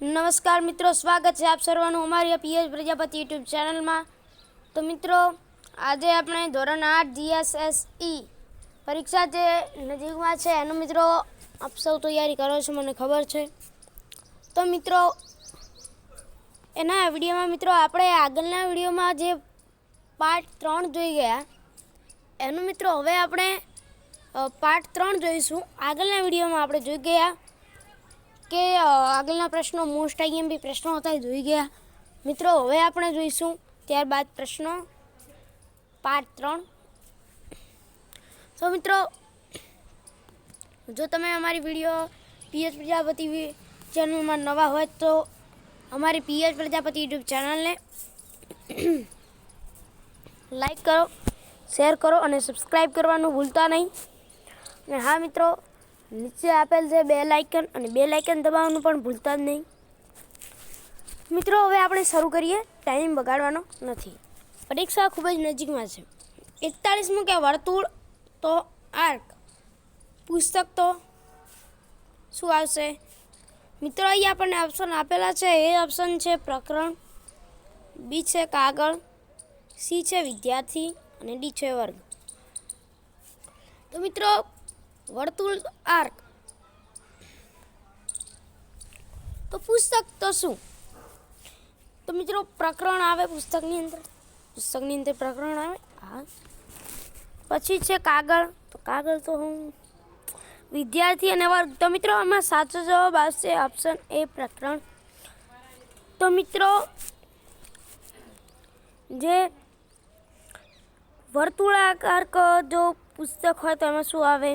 નમસ્કાર મિત્રો, સ્વાગત છે આપ સર્વનું અમારી પીએચ પ્રજાપતિ યુટ્યુબ ચેનલમાં. તો મિત્રો, આજે આપણે ધોરણ આઠ જીએસએસઈ પરીક્ષા જે નજીકમાં છે, એનો મિત્રો આપ સૌ તૈયારી કરો છો, મને ખબર છે. તો મિત્રો, એના વિડીયોમાં મિત્રો, આપણે આગળના વિડીયોમાં જે પાર્ટ ત્રણ જોઈ ગયા, એનું મિત્રો હવે આપણે પાર્ટ ત્રણ જોઈશું. આગળના વિડીયોમાં આપણે જોઈ ગયા કે આગળના પ્રશ્નો મોસ્ટ આઈએમપી પ્રશ્નો હતા એ જોઈ ગયા. મિત્રો, હવે આપણે જોઈશું. ત્યારબાદ પ્રશ્નો. પાર્ટ ત્રણ. તો મિત્રો, જો તમે અમારી વીડિયો પીએચ પ્રજાપતિ ચેનલમાં નવા હોય તો અમારી પીએચ પ્રજાપતિ યુટ્યુબ ચેનલને લાઈક કરો, શેર કરો અને સબસ્ક્રાઈબ કરવાનું ભૂલતા નહીં. અને હા મિત્રો નીચે આપેલ છે બે લાઇકન અને બે લાઇકન દબાવવાનું પણ ભૂલતા જ નહીં. મિત્રો, હવે આપણે શરૂ કરીએ. ટાઈમ બગાડવાનો નથી. પરીક્ષા ખૂબ જ નજીકમાં છે. એકતાળીસમું કે વર્તુળ? તો આર્ક. પુસ્તક તો શું આવશે? મિત્રો, અહીં આપણને ઓપ્શન આપેલા છે. એ ઓપ્શન છે પ્રકરણ. બી છે કાગળ. સી છે વિદ્યાર્થી. અને ડી છે વર્ગ. તો મિત્રો વર્તુળ આર્ક. તો પુસ્તક તો શું? તો મિત્રો પ્રકરણ આવે પુસ્તકની અંદર. પુસ્તકની અંદર પ્રકરણ આવે? હા. પછી છે કાગળ. તો કાગળ તો હું વિદ્યાર્થી અને વર્ગ. તો મિત્રો આમાં સાચો જવાબ આવશે ઓપ્શન એ પ્રકરણ. તો મિત્રો જે વર્તુળાકાર જો પુસ્તક હોય તો એમાં શું આવે?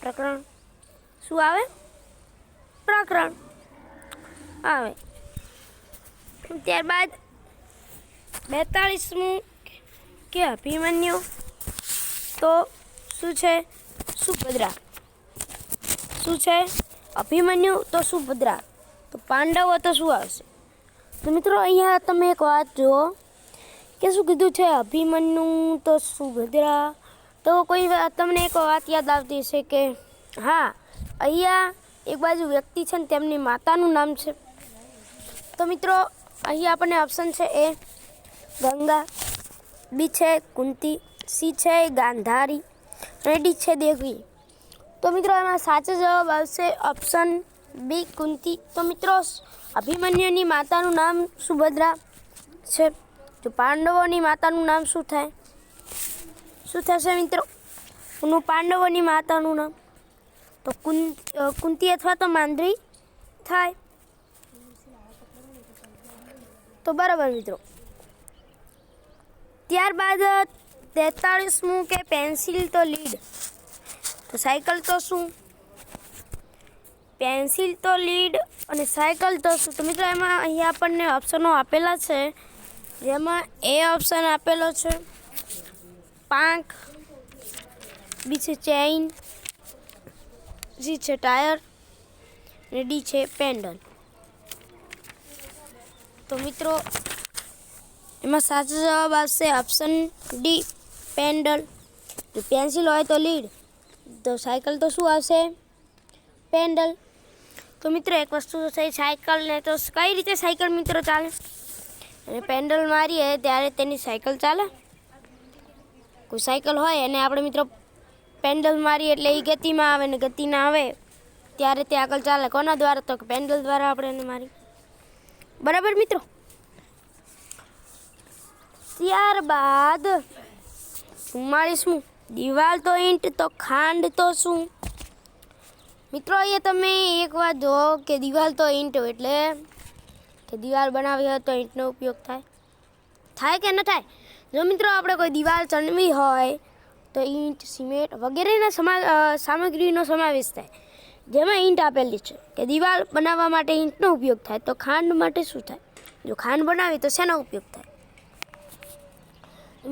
પ્રકરણ. શું આવે? પ્રકરણ. આવે. ત્યારબાદ બેતાળીસમું કે અભિમન્યુ. તો શું છે? સુભદ્રા. શું છે? અભિમન્યુ તો સુભદ્રા. તો પાંડવો તો શું આવશે? તો મિત્રો, અહીંયા તમે એક વાત જુઓ કે શું કીધું છે? અભિમન્યુ તો સુભદ્રા. તો કોઈ તમને એક વાત યાદ આવતી છે કે, હા, અહીંયા એક બાજુ વ્યક્તિ છે ને તેમની માતાનું નામ છે. તો મિત્રો અહીં આપણને ઓપ્શન છે એ ગંગા, બી છે કુંતી, સી છે ગાંધારી, અને ડી છે દેવી તો મિત્રો એમાં સાચો જવાબ આવશે ઓપ્શન બી, કુંતી. તો મિત્રો, અભિમન્યુની માતાનું નામ સુભદ્રા છે. જો પાંડવોની માતાનું નામ શું થાય? શું થશે મિત્રો? એનું પાંડવોની માતાનું નામ. તો કુંતી અથવા તો માંદ્રી થાય. તો બરાબર મિત્રો. ત્યારબાદ તેતાળીસમું કે પેન્સિલ તો લીડ. તો સાયકલ તો શું? પેન્સિલ તો લીડ અને સાયકલ તો શું? તો મિત્રો, એમાં અહીંયા આપણને ઓપ્શનો આપેલા છે. જેમાં એ ઓપ્શન આપેલો છે. પાંખ બી છે ચેઇન સી છે ટાયર અને ડી છે પેન્ડલ તો મિત્રો એમાં સાચો જવાબ આવશે ઓપ્શન ડી પેન્ડલ જો પેન્સિલ હોય તો લીડ તો સાયકલ તો શું આવશે? પેન્ડલ તો મિત્રો, એક વસ્તુ તો છે સાયકલ ને તો કઈ રીતે સાયકલ મિત્રો ચાલે? અને પેન્ડલ મારીએ ત્યારે તેની સાયકલ ચાલે? કોઈ સાયકલ હોય અને આપણે મિત્રો પેન્ડલ મારીએ એટલે એ ગતિમાં આવે ને ગતિ ના આવે, ત્યારે તે આગળ ચાલે. કોના દ્વારા તો પેન્ડલ દ્વારા આપણે એને મારી બરાબર મિત્રો? ત્યારબાદ ચુમ્માળીસમું દિવાલ તો ઈંટ, તો ખાંડ તો શું? મિત્રો અહીંયા તમે એક વાત જુઓ કે દિવાલ તો ઈંટ એટલે કે દિવાલ બનાવી હોય તો ઈંટનો ઉપયોગ થાય. થાય કે ન થાય? જો મિત્રો, આપણે કોઈ દિવાલ ચણવી હોય તો ઈંટ, સિમેન્ટ વગેરેના સમા સામગ્રીનો સમાવેશ થાય. જેમાં ઈંટ આપેલી છે કે દિવાલ બનાવવા માટે ઈંટનો ઉપયોગ થાય તો ખાંડ માટે શું થાય? જો ખાંડ બનાવી તો શેનો ઉપયોગ થાય?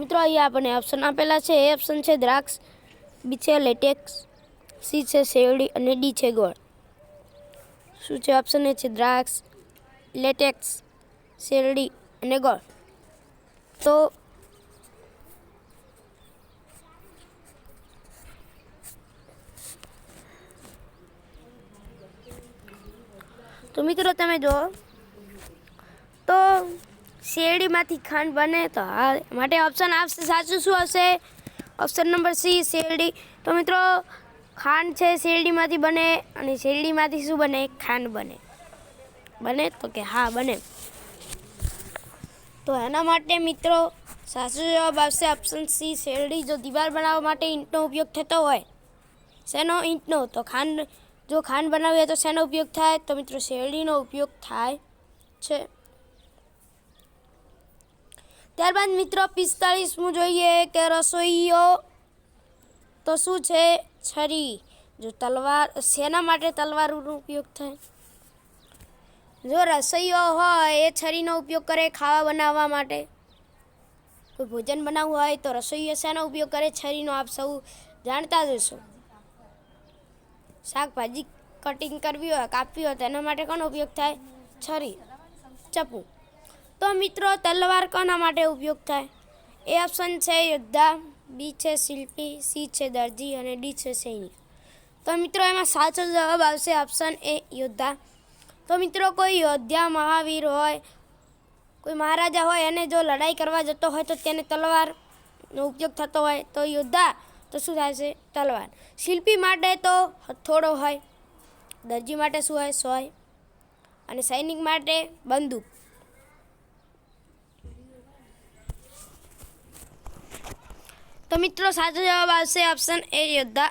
મિત્રો, અહીંયા આપણને ઓપ્શન આપેલા છે. એ ઓપ્શન છે દ્રાક્ષ, બી છે લેટેક્સ સી છે શેરડી અને ડી છે ગોળ. શું છે ઓપ્શન એ છે દ્રાક્ષ લેટેક્સ શેરડી અને ગોળ. તો તો મિત્રો તમે જુઓ. તો શેરડીમાંથી ખાંડ બને તો હા માટે ઓપ્શન આવશે, સાચું શું હશે ઓપ્શન નંબર સી શેરડી. તો મિત્રો, ખાંડ છે, શેરડીમાંથી બને અને શેરડીમાંથી શું બને? ખાંડ બને. બને તો કે હા, બને. તો એના માટે મિત્રો, સાચો જવાબ આવશે ઓપ્શન સી શેરડી. જો દિવાલ બનાવવા માટે ઈંટનો ઉપયોગ થતો હોય, શેનો? ઈંટનો. તો ખાંડ જો ખાંડ બનાવીએ તો શેનો ઉપયોગ થાય? તો મિત્રો શેરડીનો ઉપયોગ થાય છે. ત્યારબાદ મિત્રો પિસ્તાળીસમું જોઈએ કે રસોઈઓ તો શું છે? છરી. જો તલવાર, શેના માટે તલવારનો ઉપયોગ થાય? જો રસોઈઓ હોય, એ છરીનો ઉપયોગ કરે ખાવા બનાવવા માટે. કોઈ ભોજન બનાવવું હોય તો રસોઈઓ શેનો ઉપયોગ કરે? છરીનો આપ સૌ જાણતા જ હશો. શાકભાજી કટિંગ કરવી હોય, કાપવી હોય, તો એના માટે કોનો ઉપયોગ થાય? છરી. ચપ્પુ. તો મિત્રો, તલવાર કોના માટે ઉપયોગ થાય? એ ઓપ્શન છે યોદ્ધા, બી છે શિલ્પી, સી છે દરજી અને ડી છે સૈનિક. તો મિત્રો, એમાં સાચો જવાબ આવશે ઓપ્શન એ યોદ્ધા. તો મિત્રો, કોઈ યોદ્ધા, મહાવીર હોય, કોઈ મહારાજા હોય અને જો લડાઈ કરવા જતો હોય, તો તેને તલવારનો ઉપયોગ થતો હોય. તો યોદ્ધા તો શું થાય છે? તલવાર. શિલ્પી માટે તો હથોડો હોય, દરજી માટે શું હોય? સોય. અને સૈનિક માટે બંદૂક. તો મિત્રો, સાચો જવાબ આવશે ઓપ્શન એ યોદ્ધા.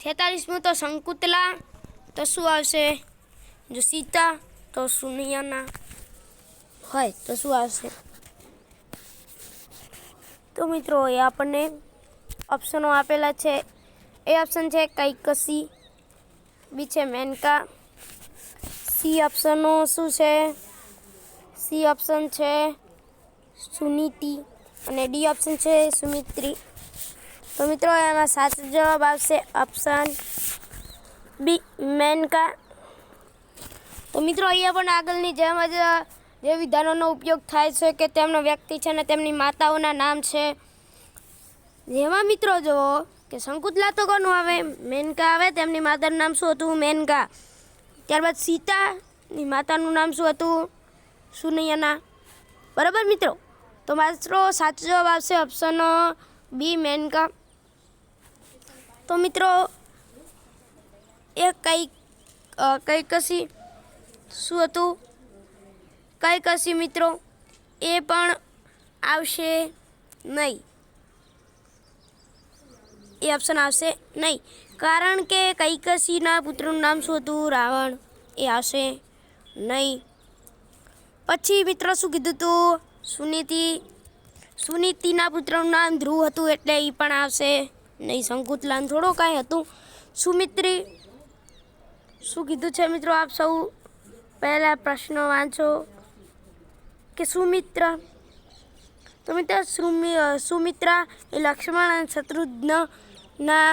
છેતાલીસમું તો શંકુતલા. તો શું આવશે? જો સીતા, તો સુનિયાના. હોય, તો શું આવશે? તો મિત્રો, એ આપણને ઓપ્શનો આપેલા છે. એ ઓપ્શન છે કૈકસી બી છે મેનકા. સી ઓપ્શનો શું છે? સી ઓપ્શન છે સુનીતિ અને ડી ઓપ્શન છે સુમિત્રી. તો મિત્રો એમાં સાચો જવાબ આવશે ઓપ્શન બી મેનકા. તો મિત્રો, અહીંયા પણ આગળની જેમ જ જે વિધાનોનો ઉપયોગ થાય છે કે તેમનો વ્યક્તિ છે અને તેમની માતાઓના નામ છે. જેમાં મિત્રો જુઓ કે શંકુતલા તો કોનું આવે? મેનકા આવે. તેમની માતાનું નામ શું હતું? મેનકા. ત્યારબાદ સીતાની માતાનું નામ શું હતું? સુનૈયાના. બરાબર મિત્રો? તો માત્ર સાચો જવાબ આવશે ઓપ્શન બી મેનકા. તો મિત્રો, એ કંઈક કંઈક શું હતું? કઈ કશી મિત્રો? એ પણ આવશે નહીં. એ ઓપ્શન આવશે નહીં. કારણ કે કૈકસીના પુત્રનું નામ શું હતું? રાવણ. એ આવશે નહીં. પછી મિત્રો શું કીધું હતું સુનીતિ. સુનીતિના પુત્રનું નામ ધ્રુવ હતું એટલે એ પણ આવશે નહીં. શંકુતલાન થોડો કાંઈ હતું. સુમિત્રી. શું કીધું છે મિત્રો આપ સૌ? પહેલાં પ્રશ્નો વાંચો. કે સુમિત્ર? તો મિત્ર સુમિ સુમિત્રા એ લક્ષ્મણ અને શત્રુઘ્નના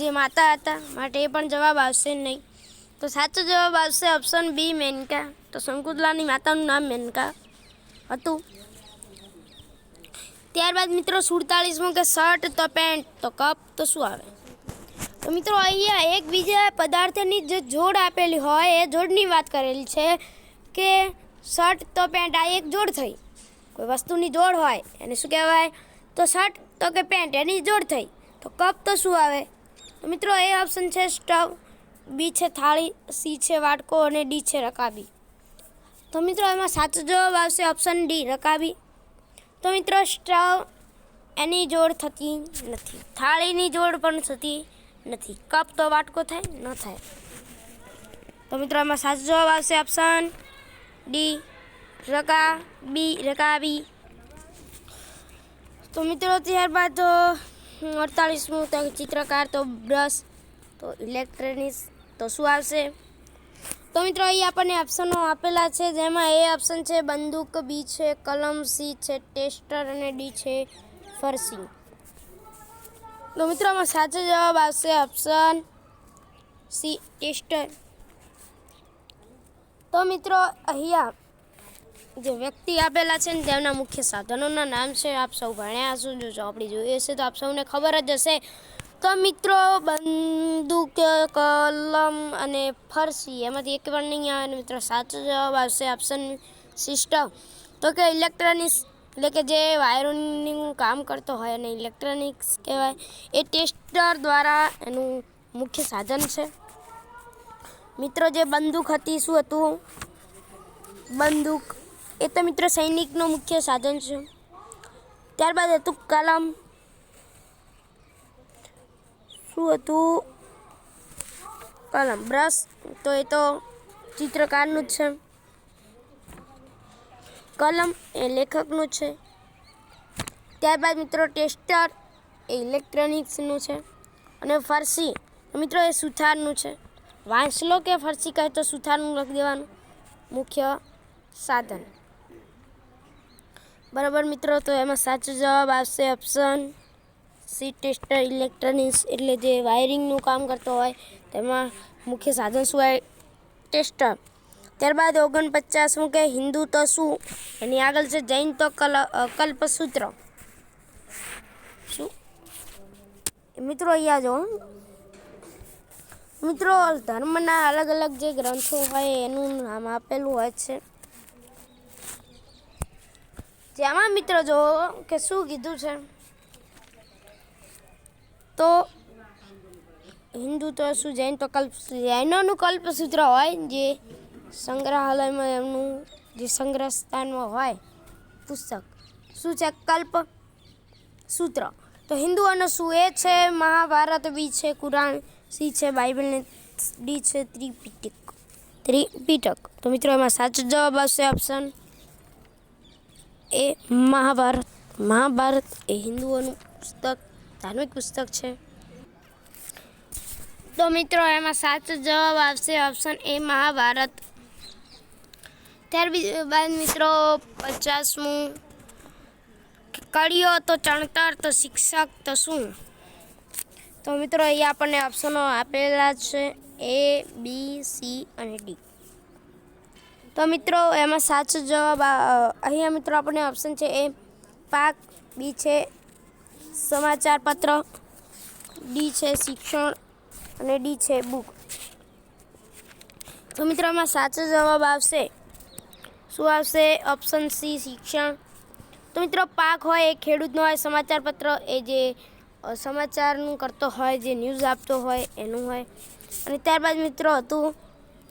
જે માતા હતા, માટે એ પણ જવાબ આવશે નહીં. તો સાચો જવાબ આવશે ઓપ્શન બી મેનકા. તો શંકુતલાની માતાનું નામ મેનકા હતું. ત્યારબાદ મિત્રો સુડતાળીસમું કે શર્ટ તો પેન્ટ, તો કપ, તો શું આવે? તો મિત્રો અહીંયા એકબીજા પદાર્થની જે જોડ આપેલી હોય, એ જોડની વાત કરેલી છે કે શર્ટ તો પેન્ટ આ એક જોડ થઈ. કોઈ વસ્તુની જોડ હોય એને શું કહેવાય? તો શર્ટ તો કે પેન્ટ એની જોડ થઈ. તો કપ તો શું આવે? તો મિત્રો એ ઓપ્શન છે સ્ટવ, બી છે થાળી, સી છે વાટકો અને ડી છે રકાબી. તો મિત્રો એમાં સાચો જવાબ આવશે ઓપ્શન ડી, રકાબી. તો મિત્રો સ્ટવ એની જોડ થતી નથી. થાળીની જોડ પણ થતી નથી. કપ તો વાટકો થાય ન થાય. તો મિત્રો એમાં સાચો જવાબ આવશે ઓપ્શન ડી રકા બી રકાબી તો મિત્રો ત્યારબાદ અડતાલીસમું તો ચિત્રકાર, તો બ્રશ, તો ઇલેક્ટ્રોનિક્સ, તો શું આવશે? તો મિત્રો, અહીં આપણને ઓપ્શનો આપેલા છે, જેમાં એ ઓપ્શન છે, બંદૂક બી છે, કલમ સી છે, ટેસ્ટર અને ડી છે ફરસી તો મિત્રો સાચો જવાબ આવશે ઓપ્શન સી, ટેસ્ટર. તો મિત્રો, અહીંયા જે વ્યક્તિ આપેલા છે ને તેમના મુખ્ય સાધનોના નામ છે. આપ સૌ ભણ્યા હશો, જો ચોપડી જોઈએ છે તો આપ સૌને ખબર જ હશે. તો મિત્રો, બંદૂક, કલમ અને ફરસી, એમાંથી એક પણ નહીં આવે મિત્રો, સાચો જવાબ આવશે ઓપ્શન સિસ્ટમ તો કે ઇલેક્ટ્રોનિક્સ એટલે કે જે વાયરોનું કામ કરતો હોય અને ઇલેક્ટ્રોનિક્સ કહેવાય. એ ટેસ્ટર દ્વારા એનું મુખ્ય સાધન છે. મિત્રો, જે બંદૂક હતી, શું હતું? બંદૂક, એ તો મિત્રો સૈનિકનું મુખ્ય સાધન છે. ત્યારબાદ હતું કલમ. શું હતું? કલમ, બ્રશ. તો એ તો ચિત્રકારનું જ છે. કલમ એ લેખકનું છે. ત્યારબાદ મિત્રો ટેસ્ટર એ ઇલેક્ટ્રોનિક્સનું છે. અને ફરસી મિત્રો એ સુથારનું છે. વાંસલો કે ફરસી કહે તો સુથારનું લખી દેવાનું. મુખ્ય સાધન. બરાબર મિત્રો, તો એમાં સાચો જવાબ આવશે ઓપ્શન સી ટેસ્ટર ઇલેક્ટ્રોનિક્સ એટલે જે વાયરિંગનું કામ કરતો હોય, તેમાં મુખ્ય સાધન શું હોય? ટેસ્ટર ત્યારબાદ ઓગણપચાસમું કે હિન્દુ તો શું? એની આગળ છે જૈન તો કલ કલ્પસૂત્ર. શું? મિત્રો, અહીંયા જો મિત્રો, ધર્મના અલગ અલગ જે ગ્રંથો હોય, એનું નામ આપેલું હોય છે. જેમાં મિત્રો જો કે શું કીધું છે? તો હિન્દુ તો શું, જૈન તો કલ્પ, જૈનોનું કલ્પસૂત્ર હોય, જે સંગ્રહાલયમાં એમનું જે સંગ્રહ સ્થાનમાં હોય, પુસ્તક. શું છે કલ્પ સૂત્ર તો હિન્દુઓનું શું એ છે? મહાભારત બી છે, કુરાન સી છે બાઇબલ ને ડી છે ત્રિપિટક. ત્રિપિટક. તો મિત્રો, એમાં સાચો જવાબ આવશે ઓપ્શન એ મહાભારત. મહાભારત એ હિન્દુઓનું પુસ્તક, ધાર્મિક પુસ્તક છે. તો મિત્રો, એમાં સાચો જવાબ આવશે ઓપ્શન એ મહાભારત. ત્યાર બાદ મિત્રો, પચાસમું. કળીઓ તો ચણતર, તો શિક્ષક, તો શું? તો મિત્રો અહીંયા આપણને ઓપ્શનો આપેલા છે એ બી સી અને ડી તો મિત્રો, એમાં સાચો જવાબ અહીંયા મિત્રો આપણને ઓપ્શન છે એ પાક બી છે સમાચાર પત્ર ડી છે શિક્ષણ અને ડી છે બુક. તો મિત્રો એમાં સાચો જવાબ આવશે. શું આવશે? ઓપ્શન સી શિક્ષણ. તો મિત્રો, પાક હોય એ ખેડૂતનો હોય સમાચાર પત્ર એ જે સમાચારનું કરતો હોય, જે ન્યૂઝ આપતો હોય, એનું હોય. અને ત્યારબાદ મિત્રો હતું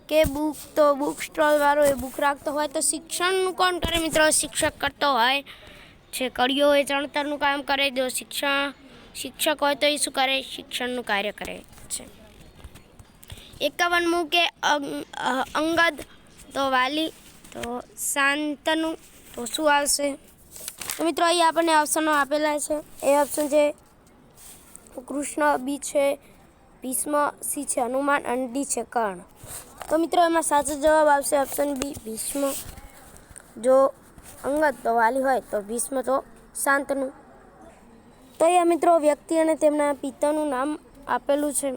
કે બુક, તો બુક સ્ટોલવાળો એ બુક રાખતો હોય. તો શિક્ષણનું કોણ કરે મિત્રો? શિક્ષક કરતો હોય. છે કડીઓ એ ચણતરનું કામ કરે, જો શિક્ષણ, શિક્ષક હોય તો એ શું કરે? શિક્ષણનું કાર્ય કરે છે. એકાવનમું કે અંગ- અંગદ, તો વાલી, તો શાંતનું, તો શું આવશે? તો મિત્રો અહીં આપણને ઓપ્શનો આપેલા છે. એ ઓપ્શન છે કૃષ્ણ, બી છે, ભીષ્મ, સી છે, હનુમાન અને ડી છે, કર્ણ. તો મિત્રો, એમાં સાચો જવાબ આવશે ઓપ્શન બી ભીષ્મ. જો અંગદ તો વાલી હોય તો ભીષ્મ તો શાંતનું. તો અહીંયા મિત્રો, વ્યક્તિ અને તેમના પિતાનું નામ આપેલું છે.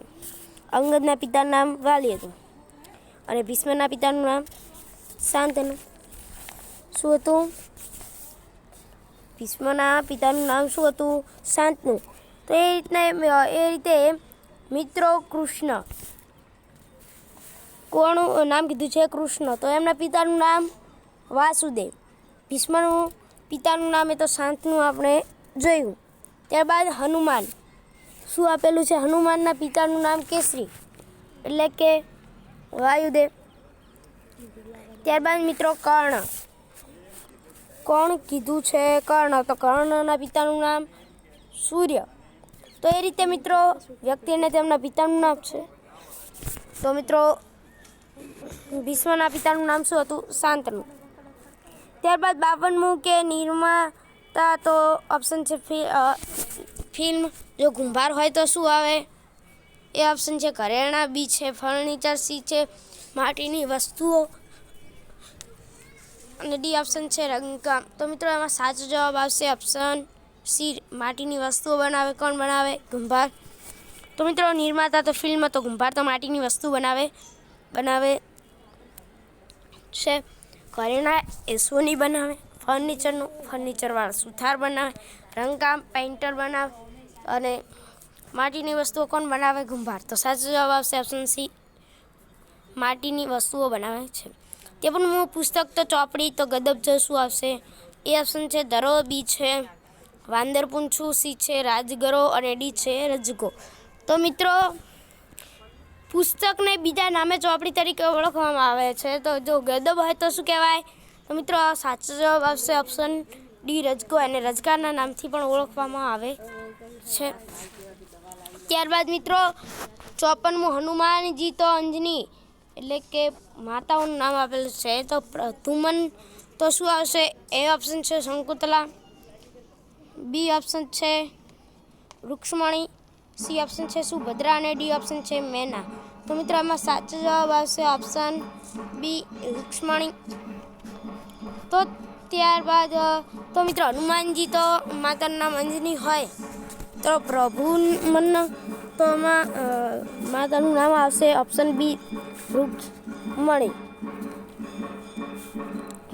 અંગદના પિતાનું નામ વાલી હતું. અને ભીષ્મના પિતાનું નામ શાંતનું. શું હતું? ભીષ્મના પિતાનું નામ શું હતું? શાંતનુ. તો એ રીતના એ રીતે મિત્રો કૃષ્ણ. કોનું નામ કીધું છે કૃષ્ણ. તો એમના પિતાનું નામ વાસુદેવ. ભીષ્મનું પિતાનું નામ એ તો શાંતનું આપણે જોયું. ત્યારબાદ હનુમાન. શું આપેલું છે? હનુમાનના પિતાનું નામ કેસરી. એટલે કે વાયુદેવ. ત્યારબાદ મિત્રો કર્ણ. કોણ કીધું છે કર્ણ? તો કર્ણના પિતાનું નામ સૂર્ય. તો એ રીતે મિત્રો, વ્યક્તિને તેમના પિતાનું નામ છે. તો મિત્રો ભીષ્મના પિતાનું નામ શું હતું? શાંતનુ. ત્યારબાદ બાવનમું કે નિર્માતા તો ઓપ્શન છે ફિલ્મ જો ગુંભાર હોય તો શું આવે? એ ઓપ્શન છે ઘરેણાં, બી છે ફર્નિચર સી છે માટીની વસ્તુઓ. અને ડી ઓપ્શન છે રંગકામ. તો મિત્રો, એમાં સાચો જવાબ આવશે ઓપ્શન સી માટીની વસ્તુઓ બનાવે, કોણ બનાવે? કુંભાર તો મિત્રો, નિર્માતા તો ફિલ્મ તો કુંભાર તો માટીની વસ્તુ બનાવે બનાવે છે. ઘરેણા એ સોની બનાવે, ફર્નિચરનું, ફર્નિચરવાળા સુથાર બનાવે, રંગકામ, પેઇન્ટર બનાવે અને માટીની વસ્તુઓ કોણ બનાવે? કુંભાર તો સાચો જવાબ આવશે ઓપ્શન સી માટીની વસ્તુઓ બનાવે છે. તે પણ હું પુસ્તક તો ચોપડી, તો ગદબ જશું આવશે. એ ઓપ્શન છે દરો બી છે. વાંદર પૂંછું સી છે રાજગરો અને ડી છે રજગો. તો મિત્રો, પુસ્તકને બીજા નામે ચોપડી તરીકે ઓળખવામાં આવે છે, તો જો ગદબ હોય તો શું કહેવાય? તો મિત્રો, સાચો જવાબ આવશે ઓપ્શન ડી રજકો અને રજગારના નામથી પણ ઓળખવામાં આવે છે. ત્યારબાદ મિત્રો, ચોપનમું હનુમાનજી તો અંજની, એટલે કે માતાઓનું નામ આપેલું છે. તો પ્રધુમન તો શું આવશે? એ ઓપ્શન છે શંકુતલા. બી ઓપ્શન છે રૂક્ષ્મણી, સી ઓપ્શન છે સુભદ્રા અને ડી ઓપ્શન છે મેના. તો મિત્રો, આમાં સાચો જવાબ આવશે ઓપ્શન બી રૂક્ષ્મણી. તો ત્યારબાદ, તો મિત્રો, હનુમાનજી તો માતાનું નામ અંજની હોય, તો પ્રભુ મન, તો આમાં માતાનું નામ આવશે ઓપ્શન બી રૂક્ષ્મણી.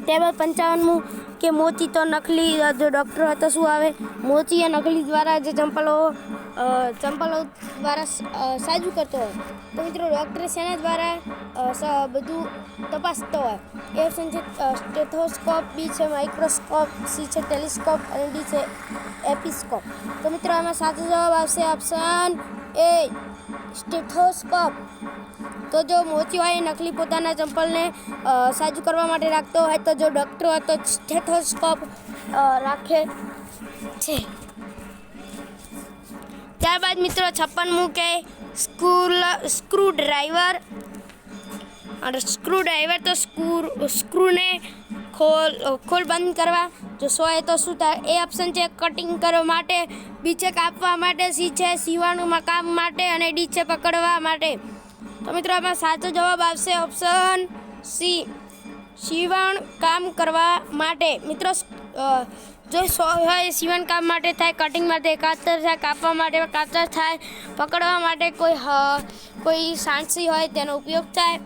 ત્યારબાદ પંચાવનમું કે મોતી તો નકલી જો ડૉક્ટર હતો શું આવે? મોતી એ નકલી દ્વારા જે ચંપલો ચંપલો દ્વારા સાજુ કરતો હોય. તો મિત્રો ડૉક્ટર શેના દ્વારા બધું તપાસતો હોય? એ ઓપ્શન સ્ટેથોસ્કોપ બી છે માઇક્રોસ્કોપ સી છે ટેલિસ્કોપ અને ડી છે એપિસ્કોપ તો મિત્રો આમાં સાચો જવાબ આવશે ઓપ્શન એ સ્ટેથોસ્કોપ તો જો મોચી હોય એ નકલી પોતાના ચંપલને સાજુ કરવા માટે રાખતો હોય, તો જો ડૉક્ટર હોય તો સ્ટેથોસ્કોપ રાખે છે. ત્યારબાદ મિત્રો છપ્પન મૂકે, સ્કૂલ સ્ક્રૂ ડ્રાઈવર અને સ્ક્રૂ ડ્રાઈવર તો સ્ક્રૂ, સ્ક્રૂને ખોલ ખોલ બંધ કરવા. જો સો એ તો શું થાય? એ ઓપ્શન છે કટિંગ કરવા માટે બી છે કાપવા માટે સી છે સીવાનું કામ માટે અને ડી છે પકડવા માટે. તો મિત્રો, આમાં સાચો જવાબ આવશે ઓપ્શન સી. સીવણ કામ કરવા માટે. મિત્રો જો સો હોય સીવણ કામ માટે થાય કટિંગ માટે, કાતર થાય, કાપવા માટે, કાતર થાય, પકડવા માટે કોઈ કોઈ સાણસી હોય તેનો ઉપયોગ થાય.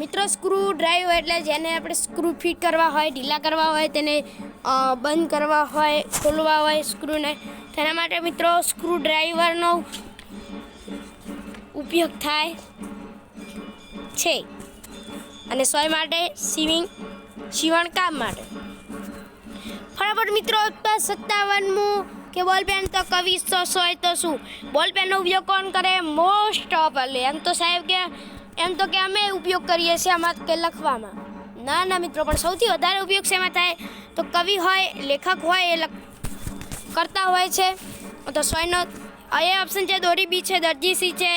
મિત્રો સ્ક્રૂ ડ્રાઈવ એટલે જેને આપણે સ્ક્રૂ ફિટ કરવા હોય, ઢીલા કરવા હોય, તેને બંધ કરવા હોય, ખોલવા હોય સ્ક્રૂને તેના માટે મિત્રો સ્ક્રૂ ડ્રાઈવરનો ઉપયોગ થાય. છે. અને સોય માટે સીવિંગ, સીવણ કામ માટે. ફટાફટ મિત્રો સત્તાવનમું, કે બોલપેન તો કવિ તો સોય તો શું? બોલપેનનો ઉપયોગ કોણ કરે? મોસ્ટ ઓફ એમ તો સાહેબ કે, એમ તો કે અમે ઉપયોગ કરીએ છીએ આમાં કે લખવામાં. ના ના મિત્રો, પણ સૌથી વધારે ઉપયોગ શેમાં થાય? તો કવિ હોય, લેખક હોય, એ કરતા હોય છે. તો સોયનો એ ઓપ્શન છે, દોરી બી છે, દરજી સી છે,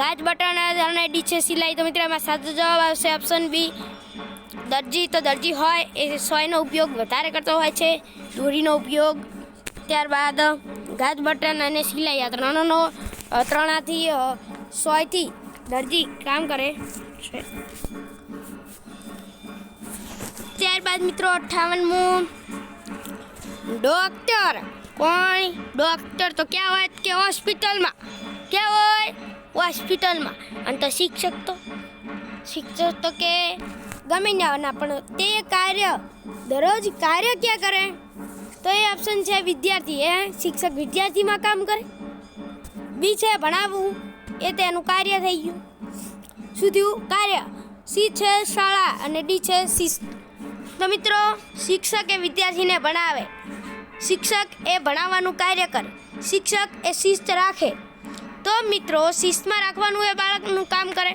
ગાજ બટન અને ડી છે સિલાઈ. તો મિત્રો, એમાં સાચો જવાબ આવશે ઓપ્શન બી દરજી, તો દરજી હોય, એ સોયનો ઉપયોગ વધારે કરતો હોય છે, દોરીનો ઉપયોગ. ત્યારબાદ, ગાજ બટન અને સિલાઈ, આ ત્રણનો ત્રણાથી સોયથી દરજી કામ કરે છે. ત્યારબાદ મિત્રો, અઠ્ઠાવનમું. ડોક્ટર કોણ ડોક્ટર તો ક્યાં હોય કે હોસ્પિટલમાં ક્યાં હોય? હોસ્પિટલમાં અને તો શિક્ષક તો? શિક્ષક તો કે ગમે ના, પણ તે કાર્ય, દરરોજ કાર્ય ક્યાં કરે? તો એ ઓપ્શન છે વિદ્યાર્થી. એ શિક્ષક વિદ્યાર્થીમાં કામ કરે? બી છે ભણાવવું. એ તેનું કાર્ય થઈ ગયું. શું થયું? કાર્ય. સી છે શાળા અને ડી છે શિસ્ત તો મિત્રો, શિક્ષકે વિદ્યાર્થીને ભણાવે. શિક્ષક એ ભણાવવાનું કાર્ય કરે. શિક્ષક એ શિસ્ત રાખે. તો મિત્રો, શિસ્તમાં રાખવાનું એ બાળકનું કામ કરે.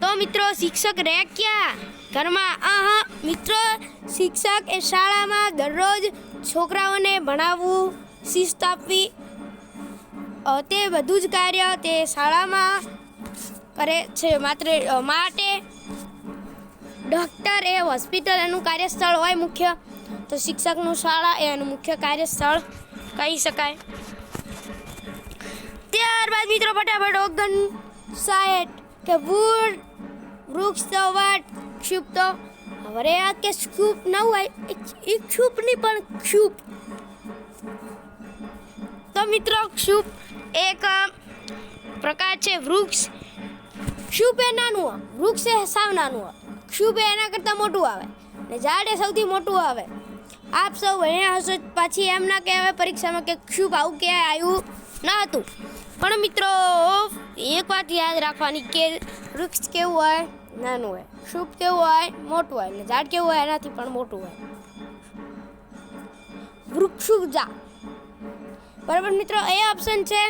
તો મિત્રો, શિક્ષક રહે ક્યાં? ઘરમાં. આહ મિત્રો, શિક્ષક એ શાળામાં દરરોજ છોકરાઓને ભણાવવું, શિસ્ત આપવી. તે બધું જ કાર્ય તે શાળામાં કરે છે માત્ર માટે. ડૉક્ટર એ હોસ્પિટલ એનું કાર્યસ્થળ હોય મુખ્ય. તો શિક્ષકનું શાળા એ એનું મુખ્ય કાર્યસ્થળ કહી શકાય. ત્યારબાદ મિત્રો ફટાફટ ઓગણ સાઠ કે વૃક્ષ તો વાટ, ક્ષુપ તો હવે આ કે ક્ષુપ ન હોય, એ ક્ષુપ નહીં પણ ક્ષુપ. તો મિત્રો ક્ષુપ એક પ્રકાર છે વૃક્ષ. ક્ષુપ એ નાનું હોય, વૃક્ષ એ સાવ નાનું હોય. ક્ષુપ એના કરતાં મોટું આવે. ને ઝાડ એ સૌથી મોટું આવે. આપ સૌ ભણ્યા હશો. પાછી એમ ના કહેવાય પરીક્ષામાં કે શું આવું ક્યાંય આવ્યું ન હતું. પણ મિત્રો, એક વાત યાદ રાખવાની કે વૃક્ષ કેવું હોય, નાનું હોય. શુભ કેવું હોય, મોટું હોય. ને ઝાડ કેવું હોય, એનાથી પણ મોટું હોય. વૃક્ષુજા બરાબર મિત્રો, એ ઓપ્શન છે.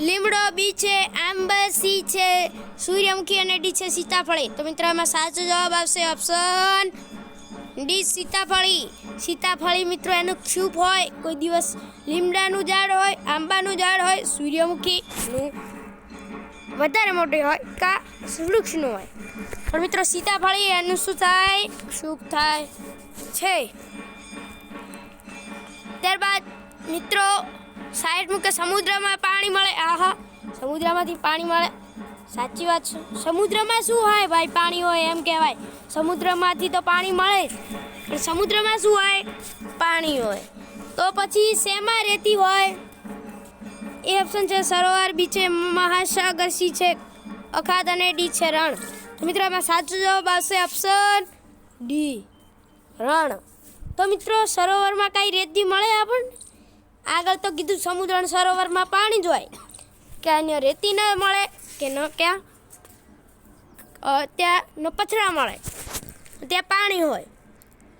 લીમડો, બી છે, આંબ, સી છે, સૂર્યમુખી અને ડી છે, સીતાફળી. તો મિત્રો એમાં સાચો જવાબ આવશે ઓપ્શન ડી સીતાફળી. સીતાફળી મિત્રો, એનું શુભ હોય, કોઈ દિવસ લીમડાનું ઝાડ હોય, આંબાનું ઝાડ હોય સૂર્યમુખીનું વધારે મોટી હોય કા વૃક્ષનું હોય. પણ મિત્રો, સીતાફળી એનું શું થાય? ક્ષુપ થાય છે. ત્યારબાદ મિત્રો સાઈડ મૂકે સમુદ્રમાં પાણી મળે. આહા, સમુદ્રમાંથી પાણી મળે. સાચી વાત છે. સમુદ્રમાં શું હોય ભાઈ? પાણી હોય એમ કહેવાય. સમુદ્રમાંથી તો પાણી મળે જ. સમુદ્રમાં શું હોય? પાણી હોય. તો પછી શેમાં રહેતી હોય? એ ઓપ્શન છે સરોવર બી છે, મહાસાગર સી છે, અખાત અને ડી છે, રણ. મિત્રો એમાં સાચો જવાબ આવશે ઓપ્શન ડી રણ. તો મિત્રો, સરોવરમાં કાંઈ રેતી મળે આપણને? આગળ તો કીધું સમુદ્ર સરોવરમાં પાણી જ હોય. કે અન્ય રેતી ન મળે કે ન ક્યાં? ત્યાં ન પથરા મળે. ત્યાં પાણી હોય.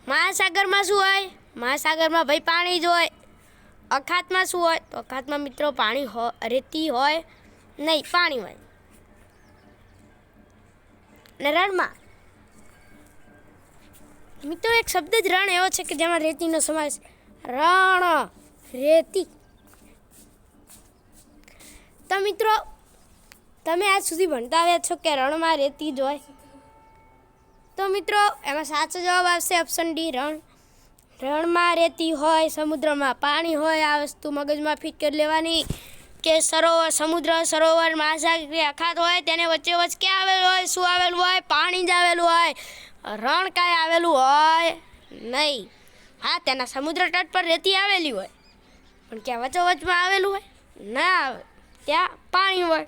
મહાસાગરમાં શું હોય? મહાસાગરમાં ભાઈ પાણી જ હોય. અખાતમાં શું હોય? તો અખાતમાં મિત્રો પાણી હો, રેતી હોય, નહીં, પાણી હોય. ને રણમાં. મિત્રો એક શબ્દ જ રણ એવો છે કે જેમાં રેતીનો સમાવેશ રણ, રેતી. તો મિત્રો, તમે આજ સુધી ભણતા આવ્યા છો કે રણમાં રેતી જ હોય? તો મિત્રો, એમાં સાચો જવાબ આવશે ઓપ્શન ડી રણ. રણમાં રેતી હોય, સમુદ્રમાં પાણી હોય, આ વસ્તુ મગજમાં ફિટ કરી લેવાની કે સરોવર, સમુદ્ર, સરોવર, મહાસાગર અખાત હોય, તેને વચ્ચે વચ્ચે ક્યાં આવેલું હોય, શું આવેલું હોય? પાણી જ આવેલું હોય. રણ કાંઈ આવેલું હોય નહીં. હા, તેના સમુદ્ર તટ પર રેતી આવેલી હોય. પણ ક્યાં વચ્ચોવચમાં આવેલું હોય? ના આવે. ત્યાં પાણી હોય